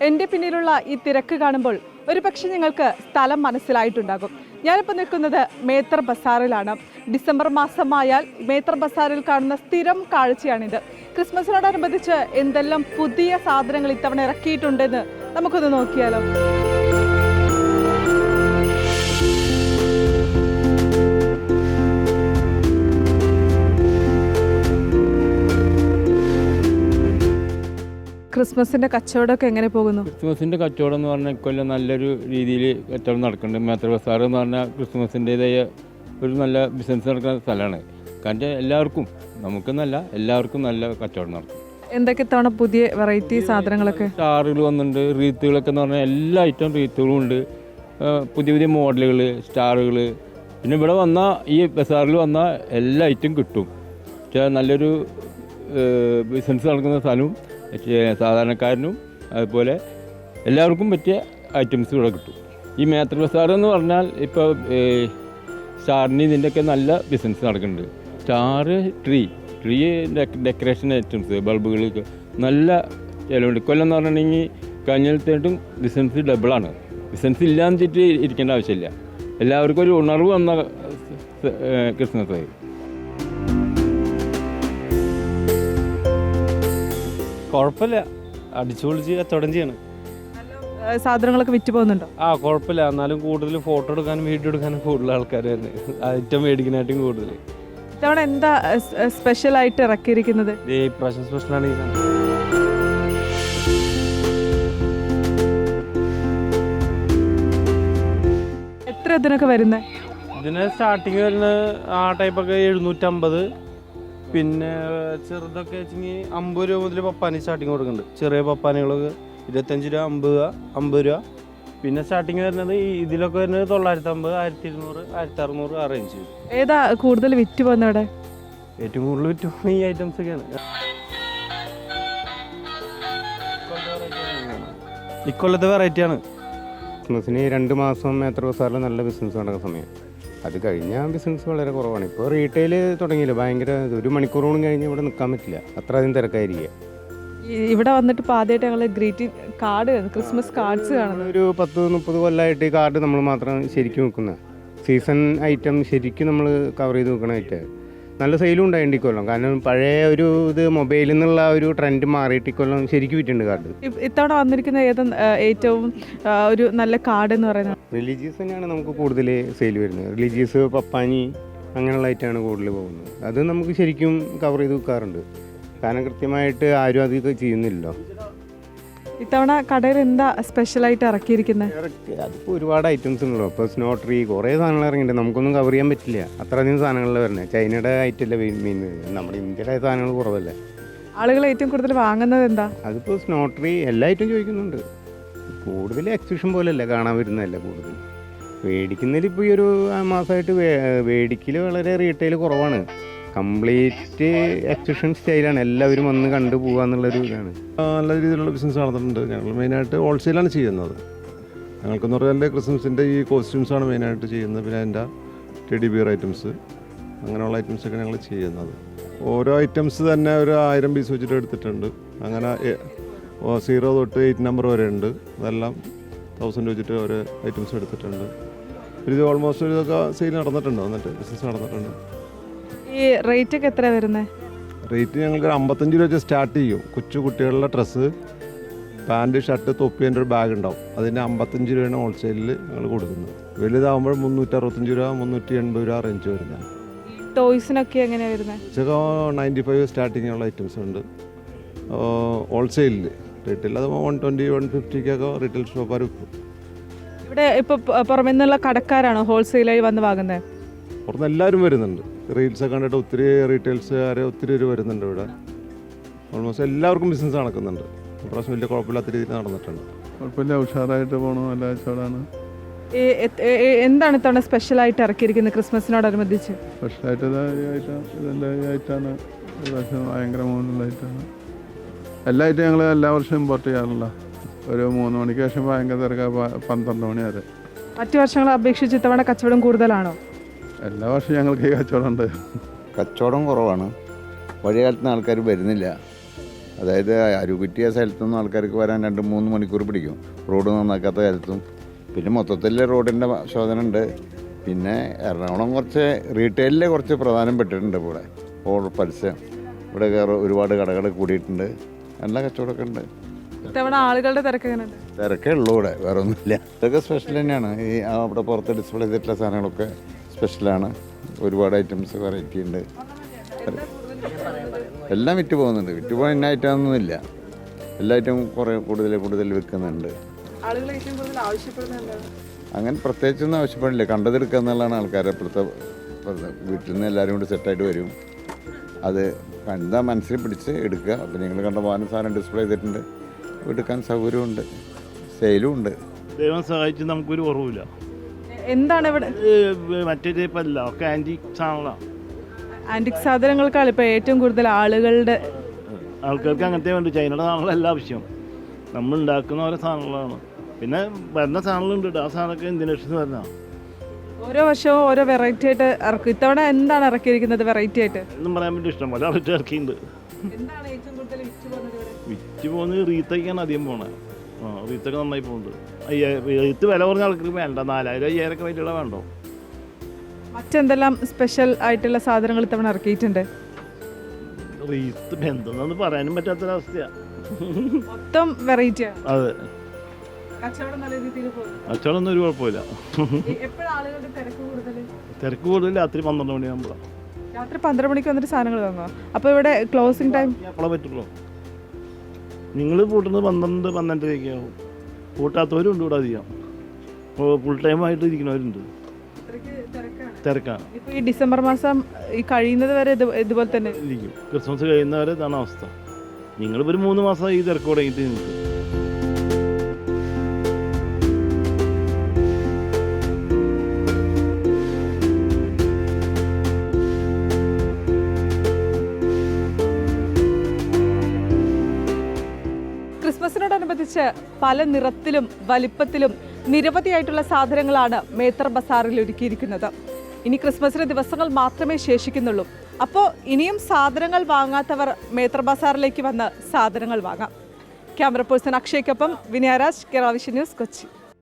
എന്റെ പിന്നിലുള്ള ഈ തിരക്ക് കാണുമ്പോൾ ഒരു പക്ഷേ നിങ്ങൾക്ക് സ്ഥലം മനസ്സിലായിട്ടുണ്ടാകും. ഞാനിപ്പോൾ നിൽക്കുന്നത് മേത്തർ ബസാറിലാണ്. ഡിസംബർ മാസമായാൽ മേത്തർ ബസാറിൽ കാണുന്ന സ്ഥിരം കാഴ്ചയാണിത്. ക്രിസ്മസിനോടനുബന്ധിച്ച് എന്തെല്ലാം പുതിയ സാധനങ്ങൾ ഇത്തവണ ഇറക്കിയിട്ടുണ്ടെന്ന് നമുക്കൊന്ന് നോക്കിയാലോ? ക്രിസ്മസിന്റെ കച്ചവടമൊക്കെ എങ്ങനെ പോകുന്നു? ക്രിസ്മസിന്റെ കച്ചവടം എന്ന് പറഞ്ഞാൽ ഇക്കൊല്ലം നല്ലൊരു രീതിയിൽ കച്ചവടം നടക്കുന്നുണ്ട്. മേത്ര ബസാർ എന്ന് പറഞ്ഞാൽ ക്രിസ്മസിന്റെതായ ഒരു നല്ല ബിസിനസ് നടക്കുന്ന സ്ഥലമാണ്. കാരണം എല്ലാവർക്കും നമുക്കെന്നല്ല എല്ലാവർക്കും നല്ല കച്ചവടം നടക്കും. എന്തൊക്കെ തവണ പുതിയ വെറൈറ്റി സാധനങ്ങളൊക്കെ? സ്റ്റാറുകൾ വന്നിട്ടുണ്ട് റീത്തുകളൊക്കെ എന്ന് പറഞ്ഞാൽ എല്ലാ ഐറ്റം റീത്തുകളും ഉണ്ട്. പുതിയ പുതിയ മോഡലുകൾ സ്റ്റാറുകൾ. പിന്നെ ഇവിടെ വന്നാൽ ഈ ബസാറിൽ വന്നാൽ എല്ലാ ഐറ്റം കിട്ടും. പക്ഷേ നല്ലൊരു ബിസിനസ് നടക്കുന്ന സ്ഥലവും സാധാരണക്കാരനും അതുപോലെ എല്ലാവർക്കും പറ്റിയ ഐറ്റംസ് ഇവിടെ കിട്ടും. ഈ മേത്ര ബസാറെന്ന് പറഞ്ഞാൽ ഇപ്പോൾ സ്റ്റാറിന് ഇതിന്റെയൊക്കെ നല്ല ബിസിനസ് നടക്കുന്നുണ്ട്. Star tree tree decoration items ബൾബുകൾക്ക് നല്ല ചിലവുണ്ട്. കൊല്ലം എന്ന് പറഞ്ഞിട്ടുണ്ടെങ്കിൽ കഴിഞ്ഞിടത്തേട്ടും ബിസിനസ് ഡബിളാണ് ബിസിനസ് ഇല്ലാന്ന് വെച്ചിട്ട് ഇരിക്കേണ്ട ആവശ്യമില്ല. എല്ലാവർക്കും ഒരു ഉണർവ് വന്ന ക്രിസ്മസ് ആയി. കുഴപ്പമില്ല. അടിച്ചു പൊളിച്ച് കച്ചവടം ചെയ്യണം ഏഹ് സാധനങ്ങളൊക്കെ വിറ്റ് പോകുന്നുണ്ടോ? ആ കുഴപ്പമില്ല. എന്നാലും കൂടുതൽ ഫോട്ടോ എടുക്കാനും വീഡിയോ എടുക്കാനും കൂടുതൽ ആൾക്കാർ തന്നെ ഐറ്റം മേടിക്കാനായിട്ടും കൂടുതൽ. ഇത്തവണ എന്താ സ്പെഷ്യൽ ആയിട്ട് ഇറക്കിയിരിക്കുന്നത്? ഈ പ്രാവശ്യം സ്പെഷ്യലാണ് ഈ സാധനം. എത്ര ഇതിനൊക്കെ വരുന്നത് ഇതിന് സ്റ്റാർട്ടിങ് വരുന്നത് ആ ടൈപ്പൊക്കെ എഴുന്നൂറ്റമ്പത്. പിന്നെ ചെറുതൊക്കെ വെച്ചെങ്കിൽ അമ്പത് രൂപ മുതൽ പപ്പാനി സ്റ്റാർട്ടിങ് കൊടുക്കുന്നുണ്ട് ചെറിയ പപ്പാനികളൊക്കെ ഇരുപത്തഞ്ച് രൂപ അമ്പത് രൂപ അമ്പത് രൂപ. പിന്നെ സ്റ്റാർട്ടിങ് വരുന്നത് ഇതിലൊക്കെ വരുന്നത് തൊള്ളായിരത്തി അമ്പത് ആയിരത്തി ഇരുന്നൂറ് ആയിരത്തി അറുന്നൂറ് ആ റേഞ്ച് ഏതാ കൂടുതൽ വിറ്റ് പോകുന്ന ഇവിടെ ഏറ്റവും കൂടുതൽ വിറ്റ് പോകുന്ന ഈ ഐറ്റംസ് ഒക്കെയാണ്. ഇക്കൊല്ലത്തെ വെറൈറ്റിയാണ് ക്രിസ്മസിന് രണ്ട് മാസം എത്ര ദിവസം നല്ല ബിസിനസ് നടക്കുന്ന സമയം? അത് കഴിഞ്ഞ ബിസിനസ് വളരെ കുറവാണ്. ഇപ്പോൾ റീറ്റെയിൽ തുടങ്ങിയില്ല. ഭയങ്കര ഒരു മണിക്കൂറോളം കഴിഞ്ഞ് ഇവിടെ നിൽക്കാൻ പറ്റില്ല. അത്ര അധികം തിരക്കായിരിക്കുക. ഇവിടെ വന്നിട്ട് ഇപ്പോൾ ആദ്യമായിട്ട് ഞങ്ങൾ ഗ്രീറ്റിംഗ് കാർഡ് ക്രിസ്മസ് കാർഡ്സ് കാണുന്നത്. ഒരു പത്ത് മുപ്പത് കൊല്ലമായിട്ട് ഈ കാർഡ് നമ്മൾ മാത്രം ശരിക്കും വെക്കുന്നത് സീസൺ ഐറ്റം ശരിക്കും നമ്മൾ കവർ ചെയ്ത് വെക്കണ ഐറ്റം നല്ല സെയിലും ഉണ്ടായിട്ടുണ്ട് ഇക്കൊല്ലം കാരണം പഴയ ഒരു ഇത് മൊബൈലിൽ നിന്നുള്ള ഒരു ട്രെൻഡ് മാറിയിട്ട് ഇക്കൊല്ലം ശരിക്കും വിറ്റുണ്ട് കാർഡ്. ഇത്തവണ വന്നിരിക്കുന്ന ഏത് ഏറ്റവും ഒരു നല്ല കാർഡ് എന്ന് പറയുന്നത്? റിലീജിയസ് തന്നെയാണ് നമുക്ക് കൂടുതൽ സെയിൽ വരുന്നത്. റിലീജിയസ് പപ്പാനി അങ്ങനെയുള്ള ഐറ്റമാണ് കൂടുതൽ പോകുന്നത്. അത് നമുക്ക് ശരിക്കും കവർ ചെയ്ത് വെക്കാറുണ്ട്. കാരണം കൃത്യമായിട്ട് ആരും അത് ചെയ്യുന്നില്ലല്ലോ. ഇത്തവണ കടയിൽ എന്താ സ്പെഷ്യലായിട്ട് ഇറക്കിയിരിക്കുന്നത് അതിപ്പോൾ ഒരുപാട് ഐറ്റംസ് ഉണ്ടല്ലോ. ഇപ്പോൾ സ്നോ ട്രീ കുറേ സാധനങ്ങൾ ഇറങ്ങിയിട്ടുണ്ട്. നമുക്കൊന്നും കവർ ചെയ്യാൻ പറ്റില്ല. അത്രയധികം സാധനങ്ങളിൽ വരുന്നത് ചൈനയുടെ ഐറ്റം അല്ല മെയിൻ നമ്മുടെ ഇന്ത്യയുടെ സാധനങ്ങൾ കുറവല്ലേ? ആളുകൾ ഏറ്റവും കൂടുതൽ വാങ്ങുന്നത് എന്താ? അതിപ്പോൾ സ്നോ ട്രീ എല്ലാ ഐറ്റം ചോദിക്കുന്നുണ്ട്. കൂടുതൽ എക്സിബിഷൻ പോലെയല്ല കാണാൻ വരുന്നതല്ല കൂടുതൽ? മേടിക്കുന്നതിൽ ഇപ്പോൾ ഈ ഒരു മാസമായിട്ട് മേടിക്കൽ വളരെ റീറ്റെയിൽ കുറവാണ്. കംപ്ലീറ്റ് എക്സിബിഷൻ സ്റ്റൈലാണ്. എല്ലാവരും വന്ന് കണ്ടു പോകാന്നുള്ളൊരു ഇതാണ്. ആ, നല്ല രീതിയിലുള്ള ബിസിനസ് നടത്തുന്നുണ്ട് ഞങ്ങൾ മെയിനായിട്ട് ഹോൾസെയിലാണ് ചെയ്യുന്നത്. ഞങ്ങൾക്കെന്ന് പറഞ്ഞാൽ ക്രിസ്മസിന്റെ ഈ കോസ്റ്റ്യൂംസാണ് മെയിനായിട്ട് ചെയ്യുന്നത്. പിന്നെ അതിന്റെ ടെഡി ബിയർ ഐറ്റംസ് അങ്ങനെയുള്ള ഐറ്റംസൊക്കെ ഞങ്ങൾ ചെയ്യുന്നത്. ഓരോ ഐറ്റംസ് തന്നെ ഒരു ആയിരം പീസ് വെച്ചിട്ട് എടുത്തിട്ടുണ്ട്. അങ്ങനെ സീറോ തൊട്ട് എയ്റ്റ് നമ്പർ വരെ ഉണ്ട്. അതെല്ലാം തൗസൻഡ് വെച്ചിട്ട് ഓരോ ഐറ്റംസ് എടുത്തിട്ടുണ്ട്. ഇത് ഓൾമോസ്റ്റ് ഇതൊക്കെ സെയിൽ നടന്നിട്ടുണ്ട്? എന്നിട്ട് ബിസിനസ് നടന്നിട്ടുണ്ട്. ഈ റേറ്റ് ഒക്കെ എത്ര വരുന്നത് റേറ്റ് ഞങ്ങൾക്ക് ഒരു അമ്പത്തഞ്ച് രൂപ വെച്ച് സ്റ്റാർട്ട് ചെയ്യും. കൊച്ചു കുട്ടികളുടെ ഡ്രസ്സ് പാന്റ് ഷർട്ട് തൊപ്പിന്റെ ഒരു ബാഗ് ഉണ്ടാവും. അതിന് അമ്പത്തഞ്ച് രൂപയാണ് ഹോൾസെയിലിൽ ഞങ്ങൾ കൊടുക്കുന്നത്. വലുതാകുമ്പോൾ മുന്നൂറ്റി അറുപത്തഞ്ച് രൂപ മുന്നൂറ്റി എൺപത് രൂപ റേഞ്ച് വരുന്നത് ടോയ്സിനൊക്കെ എങ്ങനെയാണ് വരുന്നത് ഉച്ചയ്ക്ക് നയന്റി ഫൈവ് സ്റ്റാർട്ടിങ് ഉള്ള ഐറ്റംസ് ഉണ്ട് ഹോൾസെയിലിൽ റീറ്റെയിൽ അത് വൺ ട്വന്റി വൺ ഫിഫ്റ്റിക്കൊക്കെ റീറ്റെയിൽ ഷോപ്പുകാർ വിൽക്കും. ഇവിടെ ഇപ്പോൾ പുറമെ നിന്നുള്ള കടക്കാരാണോ ഹോൾസെയിലായി വന്ന് വാങ്ങുന്നത് പുറത്തുനിന്ന് എല്ലാവരും വരുന്നുണ്ട്. റീൽസൊക്കെ കണ്ടിട്ട് ഒത്തിരി റീറ്റെയിൽസുകാർ ഒത്തിരി പേര് വരുന്നുണ്ട് ഇവിടെ. ഓൾമോസ്റ്റ് എല്ലാവർക്കും ബിസിനസ് നടക്കുന്നുണ്ട്. പ്രാവശ്യം വലിയ കുഴപ്പമില്ലാത്ത രീതിയിൽ നടന്നിട്ടുണ്ട്. കുഴപ്പമില്ല ഉഷാറായിട്ട് പോകണം അല്ല കച്ചവടമാണ് എ- എന്താണ് ഇത്തവണ സ്പെഷ്യലായിട്ട് ഇറക്കിയിരിക്കുന്നത് ക്രിസ്മസിനോടനുബന്ധിച്ച്? സ്പെഷ്യലായിട്ട് ഇതിന്റെ വർഷം ഭയങ്കര മൂന്നുള്ളതായിട്ടാണ് ഐറ്റാണ് എല്ലാ ഐറ്റം ഞങ്ങൾ എല്ലാ വർഷവും ഇമ്പോർട്ട് ചെയ്യാറില്ല ഒരു മൂന്ന് മണിക്ക് ശേഷം ഭയങ്കര തിരക്കാണ് പന്ത്രണ്ട് മണി വരെ. മറ്റു വർഷങ്ങളെ അപേക്ഷിച്ച് ഇത്തവണ കച്ചവടം കൂടുതലാണോ? എല്ലാ വർഷവും ഞങ്ങൾക്ക് ഈ കച്ചവടം ഉണ്ട്. കച്ചവടം കുറവാണ്. പഴയ കാലത്ത് ആൾക്കാർ വരുന്നില്ല. അതായത് അരുകുറ്റിയ സ്ഥലത്തുനിന്ന് ആൾക്കാർക്ക് വരാൻ രണ്ട് മൂന്ന് മണിക്കൂർ പിടിക്കും. റോഡ് നന്നാക്കാത്ത കാലത്തും പിന്നെ മൊത്തത്തിൽ റോഡിന്റെ ശോധന ഉണ്ട് പിന്നെ എറണാകുളം കുറച്ച് റീറ്റെയിലിൽ കുറച്ച് പ്രധാനപ്പെട്ടിട്ടുണ്ട് ഇവിടെ. ഓൾ പരസ്യം ഇവിടെ കയറി ഒരുപാട് കടകൾ കൂടിയിട്ടുണ്ട്. നല്ല കച്ചവടമൊക്കെ ഉണ്ട്. ഇത്തവണ ആളുകളുടെ തിരക്ക് എങ്ങനെയുണ്ട്? തിരക്കേ ഉള്ളൂ ഇവിടെ. വേറെ ഒന്നുമില്ല ഇതൊക്കെ സ്പെഷ്യൽ തന്നെയാണ്. ഈ അവിടെ പുറത്ത് ഡിസ്പ്ലേ ചെയ്തിട്ടുള്ള സാധനങ്ങളൊക്കെ സ്പെഷ്യലാണ്. ഒരുപാട് ഐറ്റംസ് വെറൈറ്റി ഉണ്ട്. എല്ലാം വിറ്റ് പോകുന്നുണ്ട്. വിറ്റ് പോകാൻ ഇന്ന ഐറ്റമൊന്നുമില്ല എല്ലാ ഐറ്റവും കുറേ കൂടുതൽ കൂടുതൽ വിൽക്കുന്നുണ്ട്. അങ്ങനെ പ്രത്യേകിച്ചൊന്നും ആവശ്യപ്പെടില്ല. കണ്ടതെടുക്കുക എന്നുള്ളതാണ് ആൾക്കാരെ ഇപ്പോഴത്തെ ഇപ്പോഴത്തെ വീട്ടിൽ നിന്ന് എല്ലാവരും കൂടി സെറ്റായിട്ട് വരും. അത് കണ്ടാൽ മനസ്സിൽ പിടിച്ച് എടുക്കുക. അപ്പം നിങ്ങൾ കണ്ട വാഹന സാധനം ഡിസ്പ്ലേ ചെയ്തിട്ടുണ്ട്. എടുക്കാൻ സൗകര്യമുണ്ട്. സെയിലും ഉണ്ട്. ദൈവം സഹായിച്ച് നമുക്കൊരു കുറവില്ല എന്താണ് ഇവിടെ? മറ്റൊരു ടൈപ്പല്ല ഒക്കെ സാധനങ്ങളാണ് ആന്റിക് സാധനങ്ങൾക്കാണ് ഇപ്പോൾ ഏറ്റവും കൂടുതൽ ആളുകളുടെ ആൾക്കാർക്ക് അങ്ങനത്തെ വേണ്ട ചൈനയുടെ സാധനങ്ങളല്ല ആവശ്യം നമ്മൾ ഉണ്ടാക്കുന്ന ഓരോ സാധനങ്ങളാണ്. പിന്നെ വരുന്ന സാധനങ്ങളുണ്ട് ആ സാധനമൊക്കെ ഇന്ത്യൻ വരുന്ന ഓരോ വർഷവും ഓരോ വെറൈറ്റി ആയിട്ട് ഇറക്കും. ഇത്തവണ എന്താണ് ഇറക്കിയിരിക്കുന്നത് വെറൈറ്റി ആയിട്ട്? ഒന്നും പറയാൻ വേണ്ടി ഇഷ്ടം പോലെ ഇറക്കിയിട്ടുണ്ട്. വിറ്റ് പോകുന്നത് റീത്തയ്ക്കാണ് അധികം പോണത് ആ റീത്തൊക്കെ നന്നായി പോകുന്നുണ്ട്. വിത്ത് വില കുറഞ്ഞ ആൾക്കാർക്ക് വേണ്ട നാലായിരം അയ്യായിരം ഒക്കെ റേറ്റുള്ള വേണ്ടോ? മറ്റെന്തെല്ലാം സ്പെഷ്യൽ ആയിട്ടുള്ള സാധനങ്ങൾ ഇത്തവണ ഇറക്കിയിട്ടുണ്ട്? റീത്ത് എന്തെന്നു പറയാനും പറ്റാത്തൊരവസ്ഥയാണ് മൊത്തം വെറൈറ്റിയാണ് അതെ. കച്ചവടം ഒരു കുഴപ്പമില്ല. തിരക്ക് കൂടുതൽ രാത്രി പന്ത്രണ്ട് മണിയാകുമ്പോഴാണ് രാത്രി പന്ത്രണ്ട് മണിക്ക് വന്നിട്ട് സാധനങ്ങൾ വാങ്ങുക അപ്പോൾ ഇവിടെ ക്ലോസിംഗ് ടൈം പറ്റുള്ളൂ. നിങ്ങൾ പൂട്ടുന്നത് പന്ത്രണ്ട് പന്ത്രണ്ടരയ്ക്കാവും പൂട്ടാത്തവരും ഉണ്ട് ഇവിടെ അധികം. ഫുൾ ടൈം ആയിട്ട് ഇരിക്കുന്നവരുണ്ട്. തിരക്കാണ്. ഇപ്പോൾ ഈ ഡിസംബർ മാസം ഈ കഴിയുന്നത് വരെ ഇതുപോലെ തന്നെ. ഇരിക്കും. ക്രിസ്മസ് കഴിയുന്നവരെ ഇതാണ് അവസ്ഥ. നിങ്ങളിപ്പോൾ ഒരു മൂന്ന് മാസം ഈ തിരക്ക് തുടങ്ങിയിട്ട് നിങ്ങൾക്ക് ക്രിസ്മസിനോടനുബന്ധിച്ച് പല നിറത്തിലും വലിപ്പത്തിലും നിരവധിയായിട്ടുള്ള സാധനങ്ങളാണ് മേത്തർ ബസാറിൽ ഒരുക്കിയിരിക്കുന്നത്. ഇനി ക്രിസ്മസിന് ദിവസങ്ങൾ മാത്രമേ ശേഷിക്കുന്നുള്ളൂ. അപ്പോൾ ഇനിയും സാധനങ്ങൾ വാങ്ങാത്തവർ മേത്തർ ബസാറിലേക്ക് വന്ന് സാധനങ്ങൾ വാങ്ങാം. ക്യാമറ പേഴ്സൺ അക്ഷയ്ക്കൊപ്പം വിനയരാജ് കേരള ന്യൂസ് കൊച്ചി.